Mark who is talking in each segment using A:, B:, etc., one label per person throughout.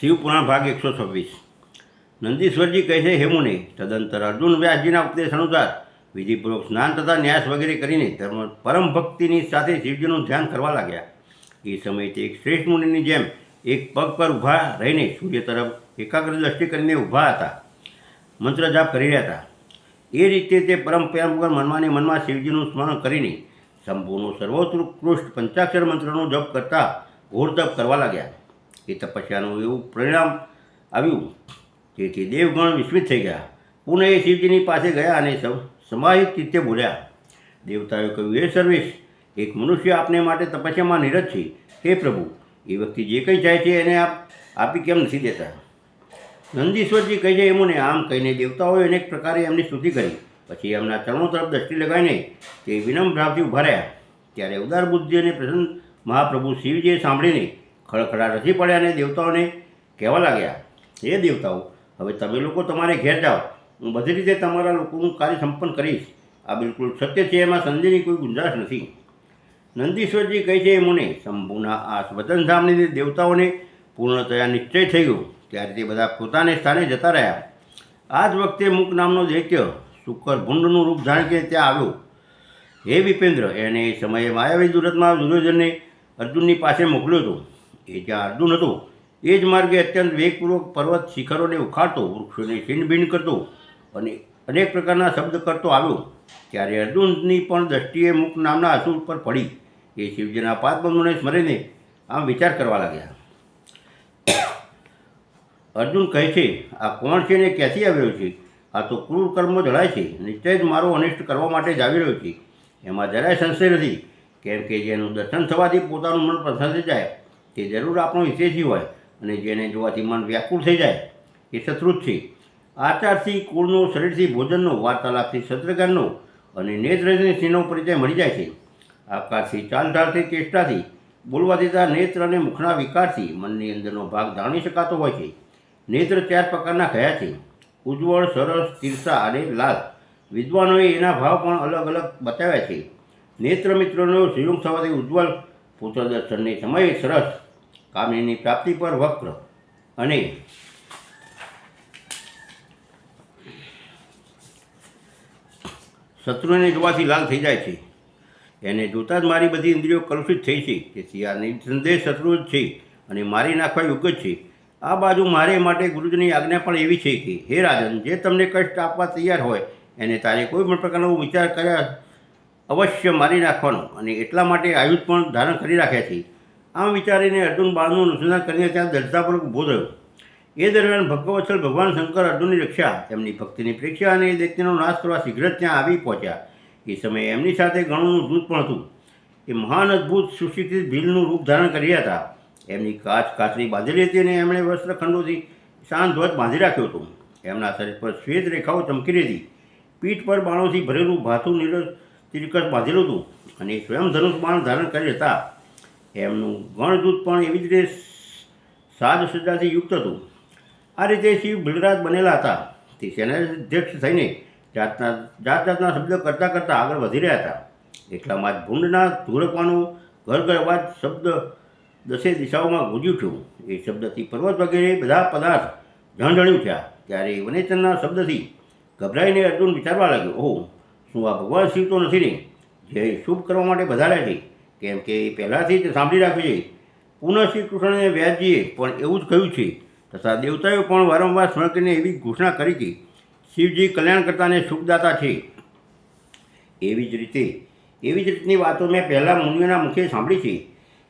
A: શિવપુરાણ ભાગ એકસો છવ્વીસ. નંદીશ્વરજી કહે છે હેમુને તદંતર અર્જુન વ્યાસજીના ઉપદેશ અનુસાર વિધિપૂર્વક સ્નાન તથા ન્યાસ વગેરે કરીને ધર્મ પરમ ભક્તિની સાથે શિવજીનું ધ્યાન કરવા લાગ્યા. એ સમયે તે એક શ્રેષ્ઠ મુનિની જેમ એક પગ પર ઊભા રહીને સૂર્ય તરફ એકાગ્ર દ્રષ્ટિ કરીને ઊભા હતા. મંત્ર જાપ કરી રહ્યા હતા. એ રીતે તે પરમ વગર મનમાં મનમાં શિવજીનું સ્મરણ કરીને શંભુનું સર્વોત્કૃષ્ટ પંચાક્ષર મંત્રનો જપ કરતા ઘોર તપ કરવા લાગ્યા. એ તપસ્યાનું એવું પરિણામ આવ્યું તેથી દેવગણ વિસ્મિત થઈ ગયા. પુનઃ એ શિવજીની પાસે ગયા અને સમ- સમાહિત ચિત્તે બોલ્યા દેવતાએ કહ્યું એ સર્વેશ, એક મનુષ્ય આપને માટે તપસ્યામાં નિરત છે. હે પ્રભુ, એ વ્યક્તિ જે કંઈ જાય છે એને આપ, આપી કેમ નથી દેતા? નંદીશ્વરજી કહી જાય એમોને આમ કહીને દેવતાઓએ અનેક પ્રકારે એમની સ્તુતિ કરી. પછી એમના ચરણો તરફ દ્રષ્ટિ લગાવીને તે વિનમ્ર ભાવથી ઊભા રહ્યા. ત્યારે ઉદાર બુદ્ધિ અને પ્રસન્ન મહાપ્રભુ શિવજીએ સાંભળીને ખડખડા રસી પડ્યા અને દેવતાઓને કહેવા લાગ્યા એ દેવતાઓ, હવે તમે લોકો તમારે ઘેર જાઓ. હું બધી રીતે તમારા લોકોનું કાર્ય સંપન્ન કરીશ. આ બિલકુલ સત્ય છે, એમાં સંદેહની કોઈ ગુંજાશ નથી. નંદીશ્વરજી કહે છે મુને, શંભુના આ વચન સાંભળીને દેવતાઓને પૂર્ણતયા નિશ્ચય થઈ ગયો ત્યારે તે બધા પોતાને સ્થાને જતા રહ્યા. આ જ વખતે મુક નામનો દૈત્ય શુકર ભૂંડનું રૂપ ધારણ કે ત્યાં આવ્યો. હે વિપેન્દ્ર, એને એ સમયે માયાવી દુરતમાં દુર્યોધનને અર્જુનની પાસે મોકલ્યો હતો. એ જ્યાં અર્જુન હતો. એ જ માર્ગે અત્યંત વેગપૂર્વક પર્વત શિખરોને ઉખાડતો, વૃક્ષોને છીનભીન કરતો અને અનેક પ્રકારના શબ્દ કરતો આવ્યો. ત્યારે અર્જુનની પણ દ્રષ્ટિએ મુક નામના અસુર પર પડી. એ શિવજીના પાદબંધોને સ્મરીને આમ વિચાર કરવા લાગ્યા. અર્જુન કહે છે, આ કોણ છે ને ક્યાંથી આવ્યો છે? આ તો ક્રૂર કર્મો જણાય છે. નિશ્ચય જ મારો અનિષ્ટ કરવા માટે જ આવી રહ્યો છે. એમાં જરાય સંશય નથી. કેમ કે જેનું દર્શન થવાથી પોતાનું મન પ્રસન્ન જાય. તે જરૂર આપણો હિતેશી હોય અને જેને જોવાથી મન વ્યાકુળ થઈ જાય, એ શત્રુ જ છે. આચારથી, કુળનો, શરીરથી, ભોજનનો, વાર્તાલાપથી શસ્ત્રગાનનો અને નેત્રની સિંહનો પરિચય મળી જાય છે. આકારથી, ચાલઢાળથી ચેષ્ટાથી બોલવા દેતા નેત્ર અને મુખના વિકારથી મનની અંદરનો ભાગ જાણી શકાતો હોય છે. નેત્ર ચાર પ્રકારના કયા છે. ઉજ્જવળ, સરસ તીર્ષા અને લાલ. વિદ્વાનોએ એના ભાવ પણ અલગ અલગ બતાવ્યા છે. નેત્ર મિત્રોનો સંયોગ થવાથી ઉજ્જવળ, પુત્ર દર્શનને સમયે સરસ કામની પ્રાપ્તિ પર વક્ર અને શત્રુને જોવાથી લાલ થઈ જાય છે. એને જોતાં જ મારી બધી ઇન્દ્રિયો કલુષિત થઈ છે તેથી આ નિસંદેહ શત્રુ જ છે અને મારી નાખવા યોગ્ય છે. આ બાજુ મારે માટે ગુરુજીની આજ્ઞા પણ એવી છે કે, હે રાજન, જે તમને કષ્ટ આપવા તૈયાર હોય, એને તારે કોઈ પણ પ્રકારનો વિચાર કર્યા અવશ્ય મારી નાખવાનો અને એટલા માટે આયુધ પણ ધારણ કરી રાખ્યા છે. આમ વિચારીને અર્જુન બાળનું અનુસંધાન કરીને ત્યાં દર્શાપૂર્વક ઊભો થયો. એ દરમિયાન ભગવત્સલ ભગવાન શંકર અર્જુનની રક્ષા, એમની ભક્તિની પ્રેક્ષા અને એ દૈત્યનો નાશ કરવા શીઘ્ર ત્યાં આવી પહોંચ્યા. એ સમયે એમની સાથે ગણુનું દૂત પણ હતું. એ મહાન અદ્ભુત સુશિક્ષિત ભીલનું રૂપ ધારણ કર્યા હતા. એમની કાચ કાચની બાંધેલી હતી અને એમણે વસ્ત્રખંડોથી શાંત ધ્વજ બાંધી રાખ્યો હતો. એમના શરીર પર શ્વેત રેખાઓ ચમકી રહી હતી. પીઠ પર બાણોથી ભરેલું ભાથું નીરજ તિરકસ બાંધેલું હતું અને સ્વયં ધનુષ બાણ ધારણ કરી હતા. એમનું ગણદૂત પણ એવી જ રીતે સાજ યુક્ત હતું. આ રીતે શિવ બલરાજ બનેલા હતા. તે સેનાધ્યક્ષ થઈને જાતના જાત જાતના શબ્દ કરતાં કરતાં આગળ વધી રહ્યા હતા. એટલામાં જ ભૂંડના ધૂળકવાનો ઘર ઘર અવાજ શબ્દ દસે દિશાઓમાં ગુંજી ઉઠ્યું. એ શબ્દથી પર્વત વગેરે બધા પદાર્થ ઝણઝણી ઉઠ્યા ત્યારે વનેચનના શબ્દથી ગભરાઈને અર્જુન વિચારવા લાગ્યો, ઓહો, શું આ ભગવાન શિવ તો નથી ને? જે શુભ કરવા માટે વધારે છે. કેમ કે એ પહેલાંથી જ સાંભળી રાખ્યું છે પુનઃ શ્રી કૃષ્ણને વ્યાસજીએ પણ એવું જ કહ્યું છે. તથા દેવતાએ પણ વારંવાર સ્મરણ કરીને એવી ઘોષણા કરી કે શિવજી કલ્યાણકર્તાને સુખદાતા છે. એવી જ રીતે, એવી જ રીતની વાતો મેં પહેલાં મુનિઓના મુખે સાંભળી છે.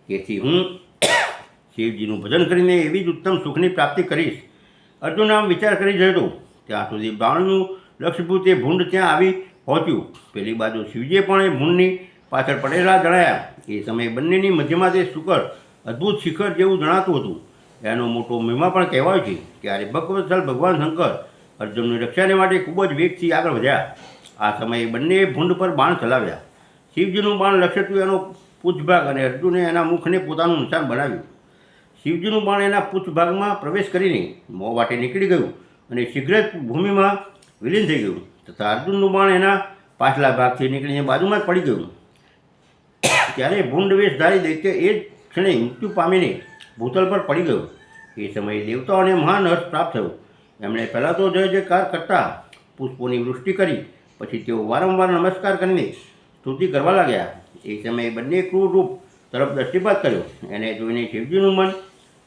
A: તેથી હું શિવજીનું ભજન કરીને એવી જ ઉત્તમ સુખની પ્રાપ્તિ કરીશ. અર્જુન આમ વિચાર કરી હતો. ત્યાં સુધી બાણનું લક્ષ્યભૂત એ ભૂંડ ત્યાં આવી પહોંચ્યું. પેલી બાજુ શિવજીએ પણ એ ભૂંડની પાછળ પડેલા જણાયા એ સમયે બંનેની મધ્યમાં તે શુકર અદ્ભુત શિખર જેવું જણાતું હતું, એનો મોટો મહિમા પણ કહેવાય છે ત્યારે ભગવતલ ભગવાન શંકર અર્જુનની રક્ષાને માટે ખૂબ જ વેગથી આગળ વધ્યા. આ સમયે બંને ભૂંડ પર બાણ ચલાવ્યા. શિવજીનું બાણ લક્ષ્યતું એનો પૂછભાગ અને અર્જુને એના મુખને પોતાનું નિશાન બનાવ્યું. શિવજીનું બાણ એના પૂછભાગમાં પ્રવેશ કરીને મોં વાટે નીકળી ગયું અને શીઘ્ર જ ભૂમિમાં વિલીન થઈ ગયું તથા અર્જુનનું બાણ એના પાછલા ભાગથી નીકળીને બાજુમાં જ પડી ગયું. ત્યારે ભૂંડ વેશધારી દૈત્ય એ જ ક્ષણે મૃત્યુ પામીને ભૂતલ પર પડી ગયો. એ સમયે દેવતાઓને મહાન હર્ષ પ્રાપ્ત થયો. એમણે પહેલાં તો જય જયકાર કરતા પુષ્પોની વૃષ્ટિ કરી, પછી તેઓ વારંવાર નમસ્કાર કરીને સ્તુતિ કરવા લાગ્યા. એ સમયે બંને ક્રૂર રૂપ તરફ દ્રષ્ટિપાત કર્યો. એને જોઈને શિવજીનું મન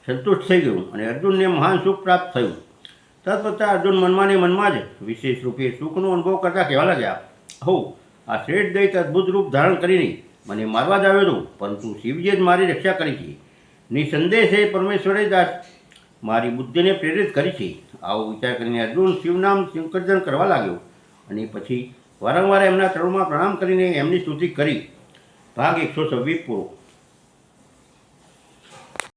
A: સંતુષ્ટ થઈ ગયું અને અર્જુનને મહાન સુખ પ્રાપ્ત થયું. તત્પતા અર્જુન મનમાં ને મનમાં જ વિશેષ રૂપે સુખનો અનુભવ કરતા કહેવા લાગ્યા, હો, આ શ્રેષ્ઠ દૈત અદ્ભુત રૂપ ધારણ કરીને મને મારવા જ આવ્યો હતો, પરંતુ શિવજીએ જ મારી રક્ષા કરી છે. નિસંદેશે પરમેશ્વરે જ મારી બુદ્ધિને પ્રેરિત કરી છે. આવો વિચાર કરીને અર્જુન શિવનામ શંકરજન કરવા લાગ્યો અને પછી વારંવાર એમના ચરણમાં પ્રણામ કરીને એમની સ્તુતિ કરી. ભાગ એકસો છવ્વીસ પૂરો.